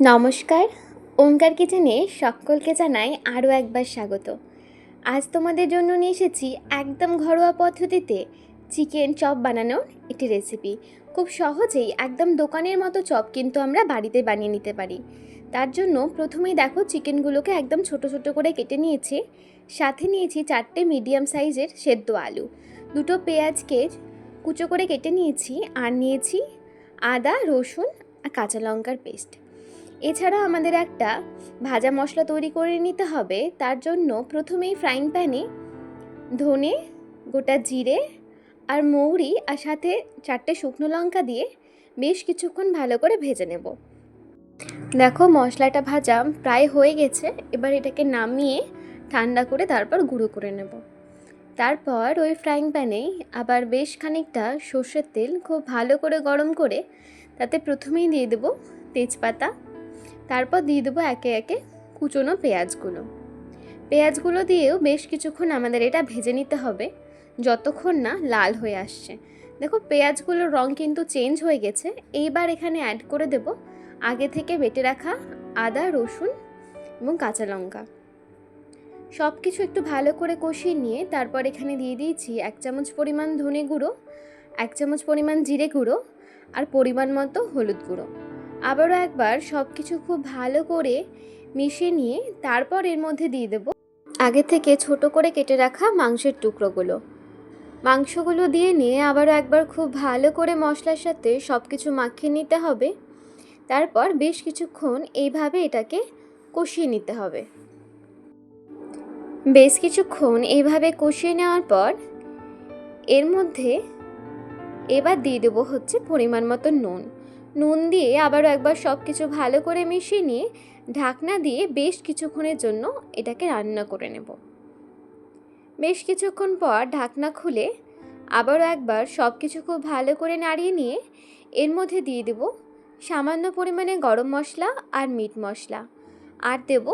নমস্কার। ওঙ্কার কিচেনে সকলকে জানাই আরও একবার স্বাগত। আজ তোমাদের জন্য নিয়ে এসেছি একদম ঘরোয়া পদ্ধতিতে চিকেন চপ বানানোর একটি রেসিপি খুব সহজেই একদম দোকানের মতো চপ কিন্তু আমরা বাড়িতে বানিয়ে নিতে পারি। তার জন্য প্রথমেই দেখো চিকেনগুলোকে একদম ছোট ছোট করে কেটে নিয়েছি। সাথে নিয়েছি চারটে মিডিয়াম সাইজের সেদ্ধ আলু। দুটো পেঁয়াজকে কুচো করে কেটে নিয়েছি আর নিয়েছি আদা, রসুন আর কাঁচা লঙ্কার পেস্ট। এছাড়া আমাদের একটা ভাজা মশলা তৈরি করে নিতে হবে। তার জন্য প্রথমেই ফ্রাইং প্যানে ধনে, গোটা জিরে আর মৌরি আর সাথে চারটে শুকনো লঙ্কা দিয়ে বেশ কিছুক্ষণ ভালো করে ভেজে নেব। দেখো মশলাটা ভাজা প্রায় হয়ে গেছে। এবার এটাকে নামিয়ে ঠান্ডা করে তারপর গুঁড়ো করে নেব। তারপর ওই ফ্রাইং প্যানেই আবার বেশ খানিকটা সর্ষের তেল খুব ভালো করে গরম করে তাতে প্রথমেই দিয়ে দেবো তেজপাতা তারপর দিয়ে দেবো একে একে কুচোনো পেঁয়াজগুলো। পেঁয়াজগুলো দিয়েও বেশ কিছুক্ষণ আমাদের এটা ভেজে নিতে হবে, যতক্ষণ না লাল হয়ে আসছে। দেখো, পেঁয়াজগুলোর রং কিন্তু চেঞ্জ হয়ে গেছে। এইবার এখানে অ্যাড করে দেব আগে থেকে বেটে রাখা আদা, রসুন এবং কাঁচা লঙ্কা। সব কিছু একটু ভালো করে কষিয়ে নিয়ে তারপর এখানে দিয়ে দিয়েছি এক চামচ পরিমাণ ধনে গুঁড়ো, এক চামচ পরিমাণ জিরে গুঁড়ো আর পরিমাণ মতো হলুদ গুঁড়ো। আবারও একবার সব কিছু খুব ভালো করে মিশিয়ে নিয়ে তারপর এর মধ্যে দিয়ে দেবো আগে থেকে ছোট করে কেটে রাখা মাংসের টুকরোগুলো। মাংসগুলো দিয়ে নিয়ে আবারও একবার খুব ভালো করে মশলার সাথে সব কিছু মাখিয়ে নিতে হবে। তারপর বেশ কিছুক্ষণ এইভাবে এটাকে কষিয়ে নিতে হবে। বেশ কিছুক্ষণ এইভাবে কষিয়ে নেওয়ার পর এর মধ্যে এবার দিয়ে দেবো হচ্ছে পরিমাণ মতো নুন। নুন দিয়ে আবারও একবার সব কিছু ভালো করে মিশিয়ে নিয়ে ঢাকনা দিয়ে বেশ কিছুক্ষণের জন্য এটাকে রান্না করে নেব। বেশ কিছুক্ষণ পর ঢাকনা খুলে আবারও একবার সব কিছু খুব ভালো করে নাড়িয়ে নিয়ে এর মধ্যে দিয়ে দেব সামান্য পরিমাণে গরম মশলা আর মিট মশলা আর দেব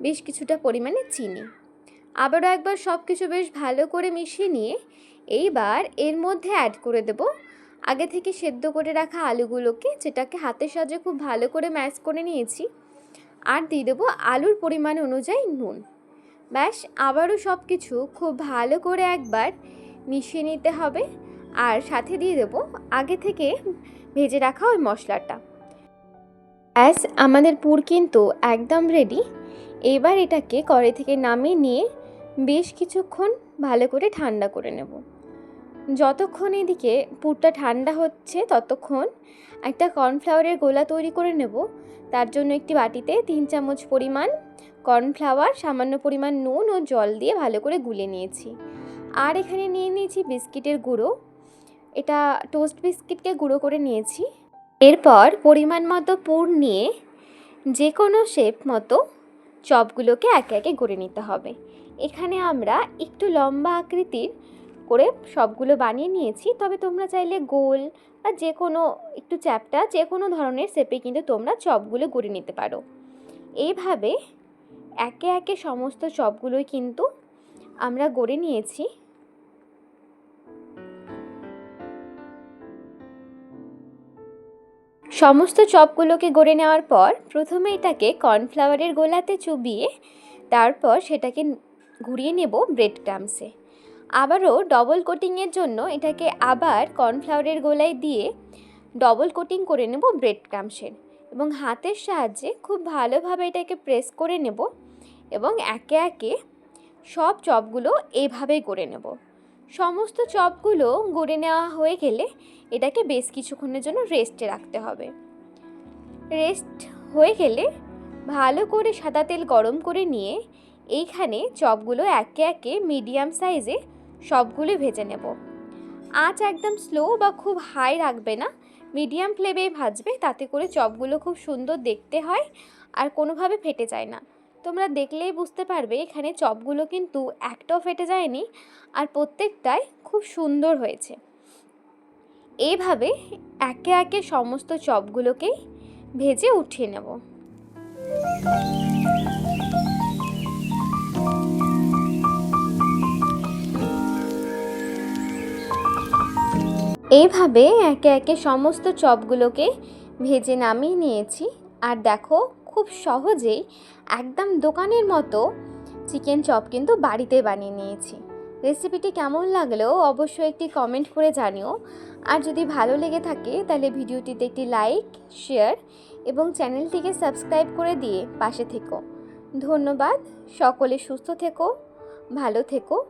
বেশ কিছুটা পরিমাণে চিনি। আবারও একবার সব কিছু বেশ ভালো করে মিশিয়ে নিয়ে এইবার এর মধ্যে অ্যাড করে দেব আগে থেকে সেদ্ধ করে রাখা আলুগুলোকে, যেটাকে হাতের সাহায্যে খুব ভালো করে ম্যাশ করে নিয়েছি, আর দিয়ে দেবো আলুর পরিমাণ অনুযায়ী নুন। ব্যাস, আবারও সব কিছু খুব ভালো করে একবার মিশিয়ে নিতে হবে, আর সাথে দিয়ে দেবো আগে থেকে ভেজে রাখা ওই মশলাটা। ব্যাস, আমাদের পুর কিন্তু একদম রেডি এবার এটাকে কড়াই থেকে নামিয়ে নিয়ে বেশ কিছুক্ষণ ভালো করে ঠান্ডা করে নেব। যতক্ষণ এদিকে পুরটা ঠান্ডা হচ্ছে, ততক্ষণ একটা কর্নফ্লাওয়ারের গোলা তৈরি করে নেব। তার জন্য একটি বাটিতে তিন চামচ পরিমাণ কর্নফ্লাওয়ার, সামান্য পরিমাণ নুন ও জল দিয়ে ভালো করে গুলে নিয়েছি। আর এখানে নিয়ে নিয়েছি বিস্কিটের গুঁড়ো। এটা টোস্ট বিস্কিটকে গুঁড়ো করে নিয়েছি। এরপর পরিমাণ মতো পুর নিয়ে যে কোনো শেপ মতো চপগুলোকে একে একে গড়ে নিতে হবে। এখানে আমরা একটু লম্বা আকৃতির করে সবগুলো বানিয়ে নিয়েছি। তবে তোমরা চাইলে গোল বা যে কোনো একটু চ্যাপটা যে কোনো ধরনের শেপে কিন্তু তোমরা চপগুলো গড়ে নিতে পারো। এইভাবে একে একে সমস্ত চপগুলোই কিন্তু আমরা গড়ে নিয়েছি। সমস্ত চপগুলোকে গড়ে নেওয়ার পর প্রথমে এটাকে কর্নফ্লাওয়ারের গোলাতে চুবিয়ে তারপর সেটাকে ঘুরিয়ে নেব ব্রেড ক্রামসে। আবারও ডবল কোটিংয়ের জন্য এটাকে আবার কর্নফ্লাওয়ারের গোলায় দিয়ে ডবল কোটিং করে নেব ব্রেড ক্রামসের এবং হাতের সাহায্যে খুব ভালোভাবে এটাকে প্রেস করে নেব এবং একে একে সব চপগুলো এইভাবেই করে নেব। সমস্ত চপগুলো গড়ে নেওয়া হয়ে গেলে এটাকে বেশ কিছুক্ষণের জন্য রেস্টে রাখতে হবে। রেস্ট হয়ে গেলে ভালো করে সাদা তেল গরম করে নিয়ে এইখানে চপগুলো একে একে মিডিয়াম সাইজে সবগুলো ভেজে নেব। আঁচ একদম স্লো বা খুব হাই রাখবে না। মিডিয়াম ফ্লেমে ভাজবে, তাতে করে চপগুলো খুব সুন্দর দেখতে হয় আর কোনোভাবে ফেটে যায় না। তোমরা দেখলেই বুঝতে পারবে, এখানে চপগুলো কিন্তু একটাও ফেটে যায়নি আর প্রত্যেকটাই খুব সুন্দর হয়েছে। এইভাবে একে একে সমস্ত চপগুলোকেই ভেজে উঠিয়ে নেব। এইভাবে একে একে সমস্ত চপগুলোকে ভেজে নামিয়ে নিয়েছি। আর দেখো, খুব সহজেই একদম দোকানের মতো চিকেন চপ কিন্তু বাড়িতে বানিয়ে নিয়েছি। রেসিপিটি কেমন লাগল অবশ্যই একটি কমেন্ট করে জানিও। আর যদি ভালো লেগে থাকে, তাহলে ভিডিওটিতে একটি লাইক, শেয়ার এবং চ্যানেলটিকে সাবস্ক্রাইব করে দিয়ে পাশে থেকো। ধন্যবাদ, সকলে সুস্থ থেকো, ভালো থেকো।